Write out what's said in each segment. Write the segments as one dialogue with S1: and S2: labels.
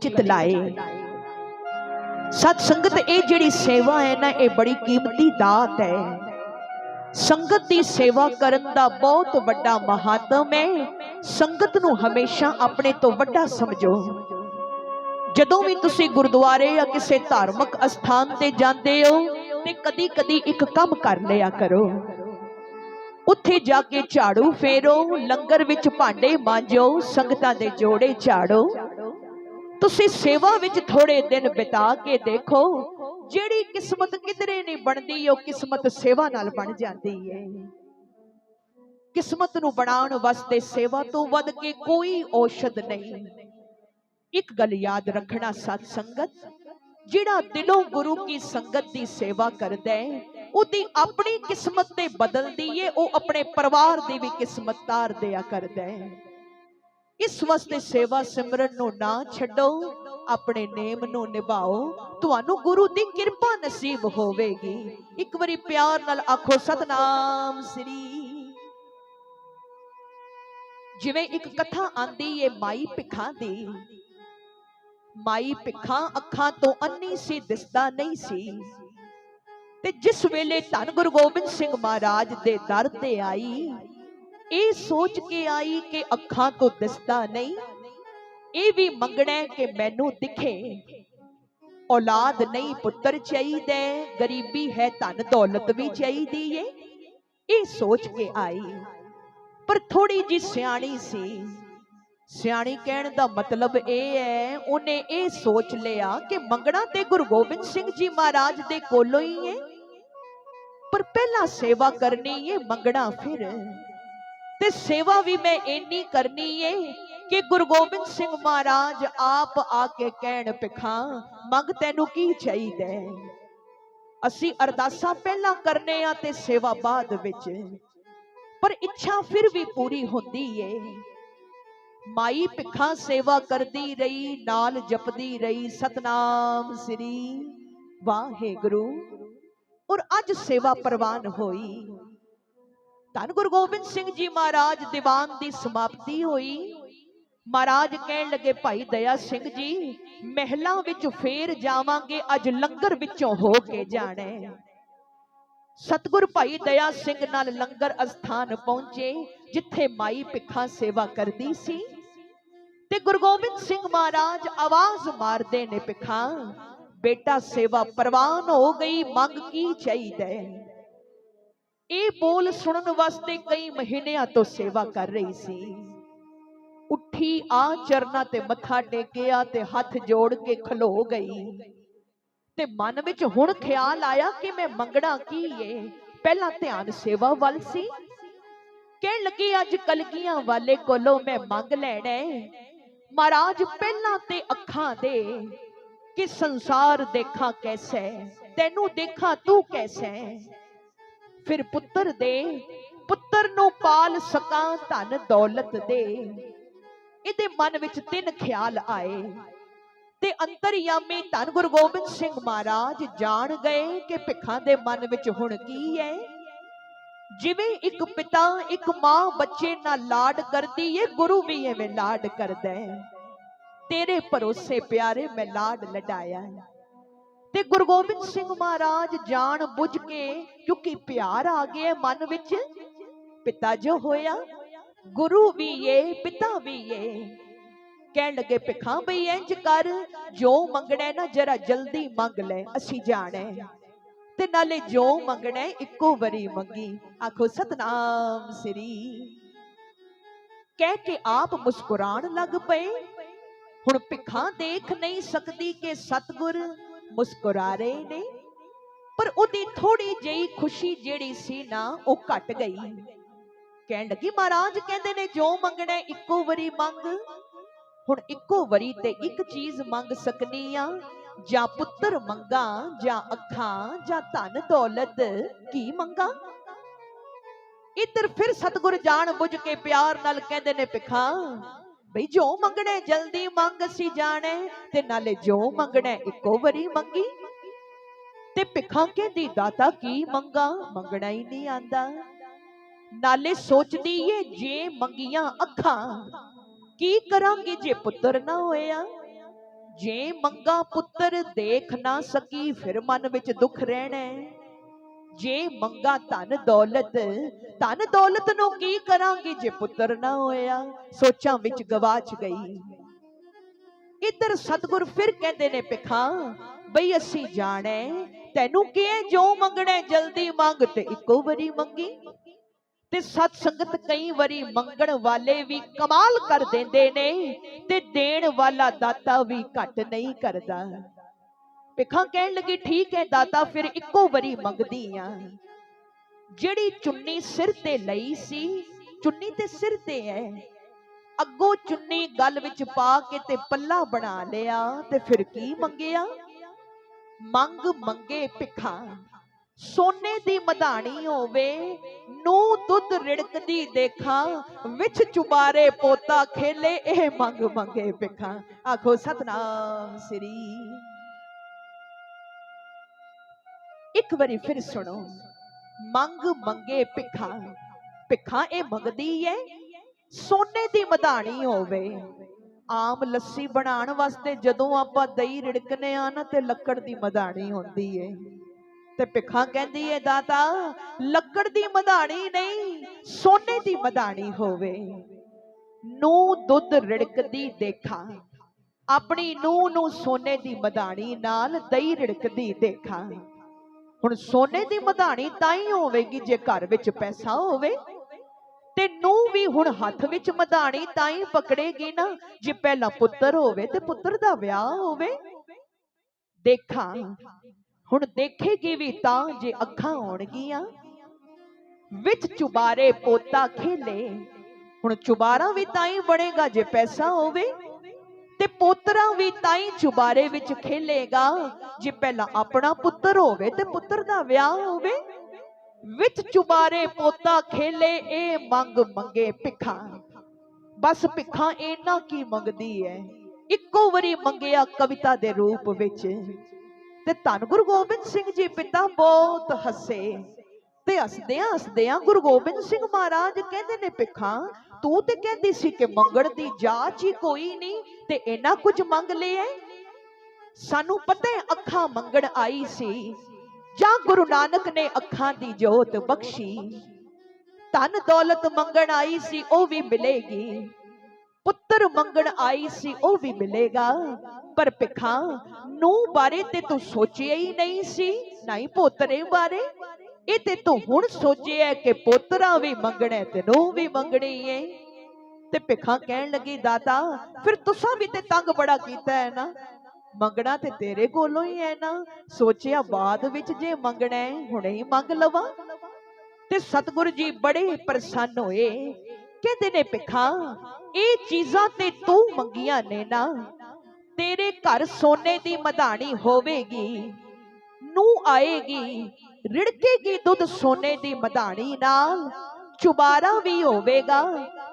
S1: ਚਿਤ ਲਾਏ। ਸਤ ਸੰਗਤ, ਇਹ ਜਿਹੜੀ ਸੇਵਾ ਹੈ ਨਾ, ਇਹ ਬੜੀ ਕੀਮਤੀ ਦਾਤ ਹੈ। ਸੰਗਤ ਦੀ ਸੇਵਾ ਕਰਨ ਦਾ ਬਹੁਤ ਵੱਡਾ ਮਹੱਤਵ ਹੈ। ਸੰਗਤ ਨੂੰ ਹਮੇਸ਼ਾ ਆਪਣੇ ਤੋਂ ਵੱਡਾ ਸਮਝੋ। ਜਦੋਂ ਵੀ ਤੁਸੀਂ ਗੁਰਦੁਆਰੇ ਜਾਂ ਕਿਸੇ ਧਾਰਮਿਕ ਅਸਥਾਨ ਤੇ ਜਾਂਦੇ ਹੋ, ਤੇ ਕਦੀ-ਕਦੀ ਇੱਕ ਕੰਮ ਕਰ ਲਿਆ ਕਰੋ। ਉੱਥੇ ਜਾ ਕੇ ਝਾੜੂ ਫੇਰੋ, ਲੰਗਰ ਵਿੱਚ ਭਾਂਡੇ ਮਾਂਜੋ, ਸੰਗਤਾਂ ਦੇ ਜੋੜੇ ਝਾੜੋ। ਤੁਸੀਂ ਸੇਵਾ ਵਿੱਚ ਥੋੜੇ ਦਿਨ ਬਿਤਾ ਕੇ ਦੇਖੋ, ਜਿਹੜੀ ਕਿਸਮਤ ਕਿਧਰੇ ਨਹੀਂ ਬਣਦੀ, ਉਹ ਕਿਸਮਤ ਸੇਵਾ ਨਾਲ ਬਣ ਜਾਂਦੀ ਹੈ। ਕਿਸਮਤ ਨੂੰ ਬਣਾਉਣ ਵਾਸਤੇ ਸੇਵਾ ਤੋਂ ਵੱਧ ਕੇ ਕੋਈ ਔਸ਼ਧ ਨਹੀਂ। ਇੱਕ ਗੱਲ ਯਾਦ ਰੱਖਣਾ ਸਤ ਸੰਗਤ, ਜਿਹੜਾ ਦਿਲੋਂ ਗੁਰੂ ਕੀ ਸੰਗਤ ਦੀ ਸੇਵਾ ਕਰਦਾ ਹੈ, ਉਹਦੀ ਆਪਣੀ ਕਿਸਮਤ ਤੇ ਬਦਲਦੀ ਏ ਉਹ ਆਪਣੇ ਪਰਿਵਾਰ ਦੀ ਵੀ ਕਿਸਮਤ ਤਾਰ ਦਿਆ ਕਰਦਾ ਹੈ। ਇਸ ਵਾਸਤੇ ਸੇਵਾ ਸਿਮਰਨ ਨੂੰ ਨਾ ਛੱਡੋ, ਆਪਣੇ ਨੇਮ ਨੂੰ ਨਿਭਾਓ, ਤੁਹਾਨੂੰ ਗੁਰੂ ਦੀ ਕਿਰਪਾ ਨਸੀਬ ਹੋਵੇਗੀ। ਇੱਕ ਵਾਰੀ ਪਿਆਰ ਨਾਲ ਆਖੋ, ਸਤਨਾਮ ਸ੍ਰੀ ਜਿਵੇਂ ਇੱਕ ਕਥਾ ਆਂਦੀ ਏ, ਮਾਈ ਭਿੱਖਾਂ ਦੀ। ਮਾਈ ਭਿੱਖਾਂ ਅੱਖਾਂ ਤੋਂ ਅੰਨੀ ਸੀ, ਦਿਸਦਾ ਨਹੀਂ ਸੀ। ਤੇ ਜਿਸ ਵੇਲੇ ਧੰਨ ਗੁਰੂ ਗੋਬਿੰਦ ਸਿੰਘ ਮਹਾਰਾਜ ਦੇ ਦਰ ਤੇ ਆਈ ਇਹ ਸੋਚ ਕੇ ਆਈ ਕਿ ਅੱਖਾਂ ਤੋਂ ਦਿਸਦਾ ਨਹੀਂ। ਇਹ ਵੀ ਮੰਗਣਾ ਕਿ ਮੈਨੂੰ ਦਿਖੇ। ਔਲਾਦ ਨਹੀਂ ਪੁੱਤਰ ਚਾਹੀਦਾ, ਗਰੀਬੀ ਹੈ ਧਨ ਦੌਲਤ ਵੀ ਚਾਹੀਦੀ ਏ। ਇਹ ਸੋਚ ਕੇ ਆਈ। ਪਰ ਥੋੜੀ ਜੀ ਸਿਆਣੀ ਸੀ। ਸਿਆਣੀ ਕਹਿਣ ਦਾ ਮਤਲਬ ਇਹ ਹੈ, ਉਹਨੇ ਇਹ ਸੋਚ ਲਿਆ ਕਿ ਮੰਗਣਾ ਤੇ ਗੁਰੂ ਗੋਬਿੰਦ ਸਿੰਘ ਜੀ ਮਹਾਰਾਜ ਦੇ ਕੋਲੋਂ ਹੀ ਹੈ ਪਰ ਪਹਿਲਾਂ ਸੇਵਾ ਕਰਨੀ ਏ, ਮੰਗਣਾ ਫਿਰ ਤੇ ਸੇਵਾ ਵੀ ਮੈਂ ਇੰਨੀ ਕਰਨੀ ਏ ਕਿ ਗੁਰੂ ਗੋਬਿੰਦ ਸਿੰਘ ਮਹਾਰਾਜ ਆਪ ਆ ਕੇ ਕਹਿਣ ਭਿਖਾਂ, ਮੰਗ ਤੈਨੂੰ ਕੀ ਚਾਹੀਦਾ ਅਸੀਂ ਅਰਦਾਸਾਂ ਪਹਿਲਾਂ ਕਰਨੇ ਆ ਤੇ ਸੇਵਾ ਬਾਅਦ ਵਿੱਚ। ਪਰ ਇੱਛਾ ਫਿਰ ਵੀ ਪੂਰੀ ਹੁੰਦੀ ਏ। ਮਾਈ ਭਿੱਖਾਂ ਸੇਵਾ ਕਰਦੀ ਰਹੀ, ਨਾਲ ਜਪਦੀ ਰਹੀ, ਸਤਨਾਮ ਸ੍ਰੀ ਵਾਹਿਗੁਰੂ। ਔਰ ਅੱਜ ਸੇਵਾ ਪ੍ਰਵਾਨ ਹੋਈ। ਧੰਨ ਗੁਰੂ ਗੋਬਿੰਦ ਸਿੰਘ ਜੀ ਮਹਾਰਾਜ ਦੀਵਾਨ ਦੀ ਸਮਾਪਤੀ ਹੋਈ। ਮਹਾਰਾਜ ਕਹਿਣ ਲੱਗੇ, ਭਾਈ ਦਇਆ ਸਿੰਘ ਜੀ, ਮਹਿਲਾਂ ਵਿੱਚ ਫੇਰ ਜਾਵਾਂਗੇ, ਅੱਜ ਲੰਗਰ ਵਿੱਚੋਂ ਹੋ ਕੇ ਜਾਣਾ ਹੈ। ਸਤਿਗੁਰ ਭਾਈ ਦਇਆ ਸਿੰਘ ਨਾਲ ਲੰਗਰ ਅਸਥਾਨ ਪਹੁੰਚੇ, ਜਿੱਥੇ ਮਾਈ ਭਿੱਖਾ ਸੇਵਾ ਕਰਦੀ ਸੀ। ਤੇ ਗੁਰੂ ਗੋਬਿੰਦ ਸਿੰਘ ਮਹਾਰਾਜ ਆਵਾਜ਼ ਮਾਰਦੇ ਨੇ ਭਿੱਖਾ, ਬੇਟਾ ਸੇਵਾ ਪ੍ਰਵਾਨ ਹੋ ਗਈ, ਮੰਗ ਕੀ ਚਾਹੀਦਾ ਇਹ ਬੋਲ ਸੁਣਨ ਵਾਸਤੇ ਕਈ ਮਹੀਨਿਆਂ ਤੋਂ ਸੇਵਾ ਕਰ ਰਹੀ ਸੀ। ਉੱਠੀ ਆ ਚਰਨਾਂ ਤੇ ਮੱਥਾ ਟੇਕਿਆ ਤੇ ਹੱਥ ਜੋੜ ਕੇ ਖਲੋ ਗਈ। ਤੇ ਮਨ ਵਿੱਚ ਹੁਣ ਖਿਆਲ ਆਇਆ ਕਿ ਮੈਂ ਮੰਗਣਾ ਕੀ ਏ? ਪਹਿਲਾਂ ਧਿਆਨ ਸੇਵਾ ਵੱਲ ਸੀ। ਕਹਿਣ ਲੱਗੀ, ਅੱਜ ਕਲਗੀਆਂ ਵਾਲੇ ਕੋਲੋਂ ਮੈਂ ਮੰਗ ਲੈਣਾ ਮਹਾਰਾਜ, ਪਹਿਲਾਂ ਤੇ ਅੱਖਾਂ ਦੇ ਕਿ ਸੰਸਾਰ ਦੇਖਾਂ ਕੈਸੈ, ਤੈਨੂੰ ਦੇਖਾਂ ਤੂੰ ਕੈਸੈ। ਫਿਰ ਪੁੱਤਰ ਦੇ, ਪੁੱਤਰ ਨੂੰ ਪਾਲ ਸਕਾਂ ਧਨ ਦੌਲਤ ਦੇ। ਇਹਦੇ ਮਨ ਵਿੱਚ ਤਿੰਨ ਖਿਆਲ ਆਏ। ਤੇ ਅੰਤਰਯਾਮੀ ਧੰਨ ਗੁਰੂ ਗੋਬਿੰਦ ਸਿੰਘ ਮਹਾਰਾਜ ਜਾਣ ਗਏ ਕਿ ਭਿੱਖਾਂ ਦੇ ਮਨ ਵਿੱਚ ਹੁਣ ਕੀ ਹੈ। ਜਿਵੇਂ ਇੱਕ ਪਿਤਾ ਇੱਕ ਮਾਂ ਬੱਚੇ ਨਾਲ ਲਾਡ ਕਰਦੀ ਏ, ਗੁਰੂ ਵੀ ਐਵੇਂ ਲਾਡ ਕਰਦਾ ਹੈ। ਤੇਰੇ ਭਰੋਸੇ ਪਿਆਰੇ ਮੈਂ ਲਾਡ ਲਡਾਇਆ ਤੇ ਗੁਰੂ ਗੋਬਿੰਦ ਸਿੰਘ ਮਹਾਰਾਜ ਜਾਣ ਬੁੱਝ ਕੇ ਕਿਉਂਕਿ ਪਿਆਰ ਆ ਗਿਆ ਮਨ ਵਿੱਚ, ਪਿਤਾ ਜੋ ਹੋਇਆ, ਗੁਰੂ ਵੀ ਏ, ਪਿਤਾ ਵੀ ਏ। ਕਹਿਣ ਲੱਗੇ, ਭਿੱਖਾਂ ਬਈ ਇੰਜ ਕਰ, ਜੋ ਮੰਗਣਾ ਨਾ ਜਰਾ ਜਲਦੀ ਮੰਗ ਲੈ, ਅਸੀਂ ਜਾਣਾ। ਤੇ ਨਾਲੇ ਜੋ ਮੰਗਣਾ, ਇੱਕੋ ਵਾਰੀ ਮੰਗੀ। ਆਖੋ, ਸਤਨਾਮ ਸ੍ਰੀ। ਕਹਿ ਕੇ ਆਪ ਮੁਸਕਰਾਣ ਲੱਗ ਪਏ। ਹੁਣ ਭਿੱਖਾਂ ਦੇਖ ਨਹੀਂ ਸਕਦੀ ਕਿ ਸਤਗੁਰ ਮੁਸਕਰਾ ਰਹੇ ਨੇ, ਪਰ ਉਹਦੀ ਥੋੜੀ ਜਿਹੀ ਖੁਸ਼ੀ ਜਿਹੜੀ ਸੀ ਨਾ, ਉਹ ਘਟ ਗਈ। ਕਹਿਣ ਲੱਗੀ, ਮਹਾਰਾਜ ਕਹਿੰਦੇ ਨੇ, ਜੋ ਮੰਗਣਾ ਇੱਕੋ ਵਾਰੀ ਮੰਗ। ਹੁਣ ਇੱਕੋ ਵਾਰੀ ਤੇ ਇੱਕ ਚੀਜ਼ ਮੰਗ ਸਕਨੀ ਆ, ਜਾਂ ਪੁੱਤਰ ਮੰਗਾ, ਜਾਂ ਅੱਖਾਂ, ਜਾਂ ਧਨ ਦੌਲਤ, ਕੀ ਮੰਗਾ? ਇੱਧਰ ਫਿਰ ਸਤਗੁਰ ਜਾਣ ਬੁੱਝ ਕੇ ਪਿਆਰ ਨਾਲ ਕਹਿੰਦੇ ਨੇ, ਭਿਖਾਂ ਬਈ ਜੋ ਮੰਗਣਾ ਜਲਦੀ ਮੰਗ ਅਸੀਂ ਜਾਣੇ, ਤੇ ਨਾਲੇ ਜੋ ਮੰਗਣਾ ਇੱਕੋ ਵਾਰੀ ਮੰਗੀ। ਤੇ ਭਿਖਾਂ ਕਹਿੰਦੀ ਦਾਤਾ ਕੀ ਮੰਗਾ? ਮੰਗਣਾ ਹੀ ਨਹੀਂ ਆਂਦਾ। ਨਾਲੇ ਸੋਚਦੀ ਏ, ਜੇ ਮੰਗੀਆਂ ਅੱਖਾਂ, ਕੀ ਕਰਾਂਗੀ ਜੇ ਪੁੱਤਰ ਨਾ ਹੋਇਆ? ਜੇ ਮੰਗਾ ਪੁੱਤਰ ਦੇਖ ਨਾ ਸਕੀ, ਫਿਰ ਮਨ ਵਿੱਚ ਦੁੱਖ ਰਹਿਣਾ। ਜੇ ਮੰਗਾ ਧਨ ਦੌਲਤ ਧਨ ਦੌਲਤ ਨੂੰ ਕੀ ਕਰਾਂਗੀ ਜੇ ਪੁੱਤਰ ਨਾ ਹੋਇਆ? ਸੋਚਾਂ ਵਿੱਚ ਗਵਾਚ ਗਈ। ਇੱਧਰ ਸਤਗੁਰ ਫਿਰ ਕਹਿੰਦੇ ਨੇ ਪਿਖਾ ਬਈ ਅਸੀਂ ਜਾਣੈ, ਤੈਨੂੰ ਕਿਹੇ ਜੋ ਮੰਗਣਾ? ਜਲਦੀ ਮੰਗ ਤੇ ਇੱਕੋ ਵਾਰੀ ਮੰਗੀ। ਤੇ ਸਤ ਸੰਗਤ ਕਈ ਵਾਰੀ ਮੰਗਣ ਵਾਲੇ ਵੀ ਕਮਾਲ ਕਰ ਦਿੰਦੇ ਨੇ ਤੇ ਦੇਣ ਵਾਲਾ ਦਾਤਾ ਵੀ ਘੱਟ ਨਹੀਂ ਕਰਦਾ। ਭਿੱਖਾਂ ਕਹਿਣ ਲੱਗੀ, ਠੀਕ ਹੈ ਦਾਤਾ, ਫਿਰ ਇੱਕੋ ਵਾਰੀ ਮੰਗਦੀ ਆ। ਜਿਹੜੀ ਚੁੰਨੀ ਸਿਰ ਤੇ ਲਈ ਸੀ, ਚੁੰਨੀ ਤੇ ਸਿਰ ਤੇ ਹੈ ਅੱਗੋਂ ਚੁੰਨੀ ਗਲ ਵਿੱਚ ਪਾ ਕੇ ਤੇ ਪੱਲਾ ਬਣਾ ਲਿਆ ਤੇ ਫਿਰ ਕੀ ਮੰਗਿਆ? ਮੰਗ ਮੰਗੇ ਭਿੱਖਾਂ। ਸੋਨੇ ਦੀ ਮਧਾਣੀ ਹੋਵੇ ਨੂੰ ਦੁੱਧ ਰਿੜਕਦੀ ਦੇਖਾਂ, ਵਿੱਚ ਚੁਬਾਰੇ ਪੋਤਾ ਖੇਲੇ, ਇਹ ਮੰਗ ਮੰਗੇ ਭਿੱਖਾਂ। ਆਖੋ, ਸਤਨਾਮ ਸ੍ਰੀ ਇੱਕ ਵਾਰੀ ਫਿਰ ਸੁਣੋ। ਮੰਗ ਮੰਗੇ ਭਿੱਖਾਂ। ਭਿੱਖਾਂ ਇਹ ਮੰਗਦੀ ਹੈ ਸੋਨੇ ਦੀ ਮਧਾਣੀ ਹੋਵੇ। ਆਮ ਲੱਸੀ ਬਣਾਉਣ ਵਾਸਤੇ ਜਦੋਂ ਆਪਾਂ ਦਹੀਂ ਰਿੜਕਨੇ ਆ ਨਾ ਤੇ ਲੱਕੜ ਦੀ ਮਧਾਣੀ ਹੁੰਦੀ ਏ। ਤੇ ਭਿੱਖਾਂ ਕਹਿੰਦੀ ਏ, ਦਾਤਾ, ਲੱਕੜ ਦੀ ਮਧਾਣੀ ਨਹੀਂ, ਸੋਨੇ ਦੀ ਮਧਾਣੀ ਹੋਵੇ। ਨੂੰ ਦੁੱਧ ਰਿੜਕਦੀ ਦੇਖਾਂ। ਆਪਣੀ ਨੂੰਹ ਨੂੰ ਸੋਨੇ ਦੀ ਮਧਾਣੀ ਨਾਲ ਦਹੀਂ ਰਿੜਕਦੀ ਦੇਖਾਂ। ਹੁਣ ਸੋਨੇ ਦੀ ਮਧਾਣੀ ਤਾਂ ਹੀ ਹੋਵੇਗੀ, ਜੇ ਘਰ ਵਿੱਚ ਪੈਸਾ ਹੋਵੇ, ਤੇ ਨੂੰ ਵੀ ਹੁਣ ਹੱਥ ਵਿੱਚ ਮਧਾਣੀ ਤਾਂ ਹੀ ਪਕੜੇਗੀ ਨਾ, ਜੇ ਪਹਿਲਾਂ ਪੁੱਤਰ ਹੋਵੇ ਤੇ ਪੁੱਤਰ ਦਾ ਵਿਆਹ ਹੋਵੇ। ਦੇਖਾਂ, ਹੁਣ ਦੇਖੇਗੀ ਵੀ ਤਾਂ ਜੇ ਅੱਖਾਂ ਹੋਣਗੀਆਂ, ਵਿੱਚ ਚੁਬਾਰੇ ਪੋਤਾ ਖੇਲੇ, ਹੁਣ ਚੁਬਾਰਾ ਵੀ ਤਾਂ ਹੀ ਬਣੇਗਾ ਜੇ ਪੈਸਾ ਹੋਵੇ। ਤੇ ਪੋਤਰਾ ਵੀ ਤਾਂ ਹੀ ਚੁਬਾਰੇ ਵਿੱਚ ਖੇਲੇਗਾ। ਜੇ ਪਹਿਲਾਂ ਆਪਣਾ ਪੁੱਤਰ ਹੋਵੇ ਤੇ ਪੁੱਤਰ ਦਾ ਵਿਆਹ ਹੋਵੇ, ਵਿੱਚ ਚੁਬਾਰੇ ਪੋਤਾ ਖੇਲੇ, ਇਹ ਮੰਗ ਮੰਗੇ ਭਿੱਖਾਂ। ਬਸ ਭਿੱਖਾ ਇਹਨਾਂ ਕੀ ਮੰਗਦੀ ਹੈ ਇੱਕੋ ਵਾਰੀ ਮੰਗਿਆ ਕਵਿਤਾ ਦੇ ਰੂਪ ਵਿੱਚ। ਤੇ ਧੰਨ ਗੁਰੂ ਗੋਬਿੰਦ ਸਿੰਘ ਜੀ ਪਿਤਾ ਬਹੁਤ ਹੱਸੇ। ਤੇ ਹੱਸਦਿਆਂ ਹੱਸਦਿਆਂ ਗੁਰੂ ਗੋਬਿੰਦ ਸਿੰਘ ਮਹਾਰਾਜ ਕਹਿੰਦੇ ਨੇ ਭਿੱਖਾਂ ਤੂੰ ਤੇ ਕਹਿੰਦੀ ਸੀ ਕਿ ਮੰਗਣ ਦੀ ਜਾਚ ਹੀ ਕੋਈ ਨਹੀਂ, ਤੇ ਇੰਨਾ ਕੁਝ ਮੰਗ ਲਿਆ ਸਾਨੂੰ ਪਤਾ ਹੈ ਅੱਖਾਂ ਮੰਗਣ ਆਈ ਸੀ, ਜਾਂ ਗੁਰੂ ਨਾਨਕ ਨੇ ਅੱਖਾਂ ਦੀ ਜੋਤ ਬਖਸ਼ੀ। ਧਨ ਦੌਲਤ ਮੰਗਣ ਆਈ ਸੀ, ਉਹ ਵੀ ਮਿਲੇਗੀ। ਪੁੱਤਰ ਮੰਗਣ ਆਈ ਸੀ, ਉਹ ਵੀ ਮਿਲੇਗਾ। ਪਰ ਭਿੱਖਾਂ ਨੂੰ ਬਾਰੇ ਤੇ ਤੂੰ ਸੋਚਿਆ ਹੀ ਨਹੀਂ ਸੀ, ਨਹੀਂ ਪੋਤਰੇ ਬਾਰੇ। ਇਹ ਤੇ ਤੂੰ ਹੁਣ ਸੋਚਿਆ ਕਿ ਪੋਤਰਾ ਵੀ ਮੰਗਣਾ ਤੇ ਨੂੰ ਵੀ ਮੰਗਣੀ ਏ। ਤੇ ਭਿੱਖਾਂ ਕਹਿਣ ਲੱਗੀ, ਦਾਤਾ, ਫਿਰ ਤੁਸਾਂ ਵੀ ਤੇ ਤੰਗ ਬੜਾ ਕੀਤਾ ਹੈ ਨਾ। ਮੰਗਣਾ ਤੇ ਤੇਰੇ ਕੋਲੋਂ ਹੀ ਹੈ ਨਾ। ਸੋਚਿਆ ਬਾਅਦ ਵਿੱਚ ਜੇ ਮੰਗਣਾ ਹੈ ਹੁਣੇ ਹੀ ਮੰਗ ਲਵਾਂ। ਤੇ ਸਤਿਗੁਰੂ ਜੀ ਬੜੇ ਪ੍ਰਸੰਨ ਹੋਏ। ਕਹਿੰਦੇ ਨੇ, ਭਿੱਖਾਂ, ਇਹ ਚੀਜ਼ਾਂ ਤੇ ਤੂੰ ਮੰਗੀਆਂ ਨੇ ਨਾ। ਤੇਰੇ ਘਰ ਸੋਨੇ ਦੀ ਮਧਾਣੀ ਹੋਵੇਗੀ। ਨੂੰ ਆਏਗੀ, ਰਿੜਕੇਗੀ ਦੁੱਧ ਸੋਨੇ ਦੀ ਮਧਾਣੀ ਨਾਲ। ਚੁਬਾਰਾ ਵੀ ਹੋਵੇਗਾ,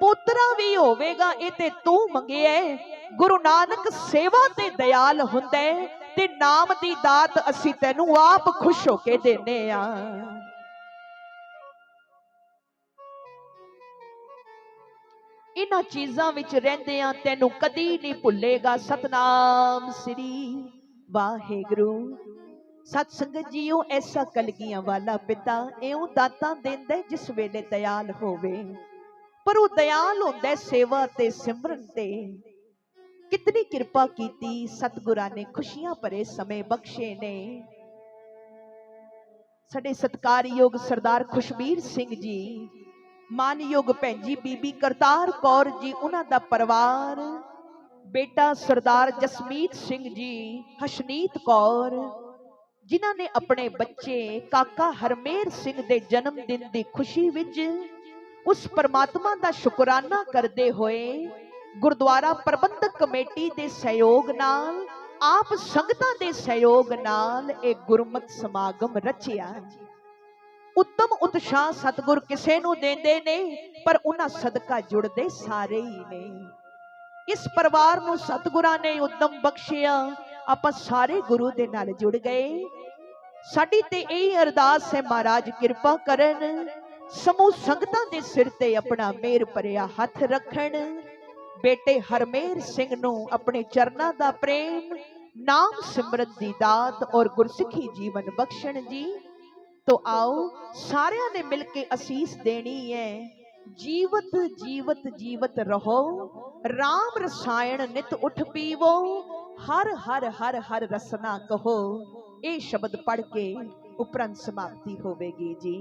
S1: ਪੋਤਰਾ ਵੀ ਹੋਵੇਗਾ ਇਹ ਤੇ ਤੂੰ ਮੰਗਿਆ ਗੁਰੂ ਨਾਨਕ ਸੇਵਾ ਤੇ ਦਇਆਲ ਹੁੰਦਾ ਤੇ ਨਾਮ ਦੀ ਦਾਤ ਅਸੀਂ ਤੈਨੂੰ ਆਪ ਖੁਸ਼ ਹੋ ਕੇ ਦੇਨੇ ਆ। ਇਹਨਾਂ ਚੀਜ਼ਾਂ ਵਿੱਚ ਰਹਿੰਦੇ ਆ ਤੈਨੂੰ ਕਦੀ ਨਹੀਂ ਭੁੱਲੇਗਾ। ਸਤਨਾਮ ਸ੍ਰੀ ਵਾਹਿਗੁਰੂ। ਸਤ ਸੰਗਤ ਜੀਓ, ਐਸਾ ਕਲਗੀਆਂ ਵਾਲਾ ਪਿਤਾ ਇਉਂ ਦਾਤਾਂ ਦਿੰਦਾ ਜਿਸ ਵੇਲੇ ਦਇਆਲ ਹੋਵੇ। ਪਰ ਉਹ ਦਇਆਲ ਹੁੰਦਾ ਸੇਵਾ ਤੇ ਸਿਮਰਨ ਤੇ। ਕਿਤਨੀ ਕਿਰਪਾ ਕੀਤੀ, ਸਤਿਗੁਰਾਂ ਨੇ ਖੁਸ਼ੀਆਂ ਭਰੇ ਸਮੇਂ ਬਖਸ਼ੇ ਨੇ। ਸਾਡੇ ਸਤਕਾਰਯੋਗ ਸਰਦਾਰ ਖੁਸ਼ਬੀਰ ਸਿੰਘ ਜੀ, ਮਾਨਯੋਗ ਭੈਣ ਜੀ ਬੀਬੀ ਕਰਤਾਰ ਕੌਰ ਜੀ, ਉਹਨਾਂ ਦਾ ਪਰਿਵਾਰ, ਬੇਟਾ ਸਰਦਾਰ ਜਸਮੀਤ ਸਿੰਘ ਜੀ, ਹਸ਼ਨੀਤ ਕੌਰ ਜਿਨ੍ਹਾਂ ਨੇ ਆਪਣੇ ਬੱਚੇ ਕਾਕਾ ਹਰਮੇਰ ਸਿੰਘ ਦੇ ਜਨਮ ਦਿਨ ਦੀ ਖੁਸ਼ੀ ਵਿੱਚ ਉਸ ਪਰਮਾਤਮਾ ਦਾ ਸ਼ੁਕਰਾਨਾ ਕਰਦੇ ਹੋਏ ਗੁਰਦੁਆਰਾ ਪ੍ਰਬੰਧਕ ਕਮੇਟੀ ਦੇ ਸਹਿਯੋਗ ਨਾਲ, ਆਪ ਸੰਗਤਾਂ ਦੇ ਸਹਿਯੋਗ ਨਾਲ ਇਹ ਗੁਰਮਤ ਸਮਾਗਮ ਰਚਿਆ। ਉੱਤਮ ਉਤਸ਼ਾਹ ਸਤਿਗੁਰ ਕਿਸੇ ਨੂੰ ਦਿੰਦੇ ਨੇ, ਪਰ ਉਹਨਾਂ ਸਦਕਾ ਜੁੜਦੇ ਸਾਰੇ ਹੀ ਨੇ। ਇਸ ਪਰਿਵਾਰ ਨੂੰ ਸਤਿਗੁਰਾਂ ਨੇ ਉੱਤਮ ਬਖਸ਼ਿਆ। ਆਪਾਂ ਸਾਰੇ ਗੁਰੂ ਦੇ ਨਾਲ ਜੁੜ ਗਏ। ਸਾਡੀ ਤੇ ਇਹ ਅਰਦਾਸ ਹੈ ਮਹਾਰਾਜ, ਕਿਰਪਾ ਕਰਨ। ਸਮੂਹ ਸੰਗਤਾਂ ਦੇ ਸਿਰ ਤੇ ਆਪਣਾ ਮੇਰ ਭਰਿਆ ਹੱਥ ਰੱਖਣ। ਬੇਟੇ ਹਰਮੇਰ ਸਿੰਘ ਨੂੰ ਆਪਣੇ ਚਰਨਾਂ ਦਾ ਪ੍ਰੇਮ, ਨਾਮ ਸਿਮਰਨ ਦੀ ਦਾਤ ਔਰ ਗੁਰਸਿੱਖੀ ਜੀਵਨ ਬਖਸ਼ਣ ਜੀ। ਤੋ ਆਓ, ਸਾਰਿਆਂ ਨੇ ਮਿਲ ਕੇ ਅਸੀਸ ਦੇਣੀ ਹੈ। ਜੀਵਤ ਜੀਵਤ ਜੀਵਤ ਰਹੋ। RAM ਰਸਾਇਣ ਨਿਤ ਉਠ ਪੀਵੋ। ਹਰ ਹਰ ਹਰ ਹਰ ਰਸਨਾ ਕਹੋ ਇਹ ਸ਼ਬਦ ਪੜ ਕੇ ਉਪਰੰਤ ਸਮਾਪਤੀ ਹੋਵੇਗੀ ਜੀ।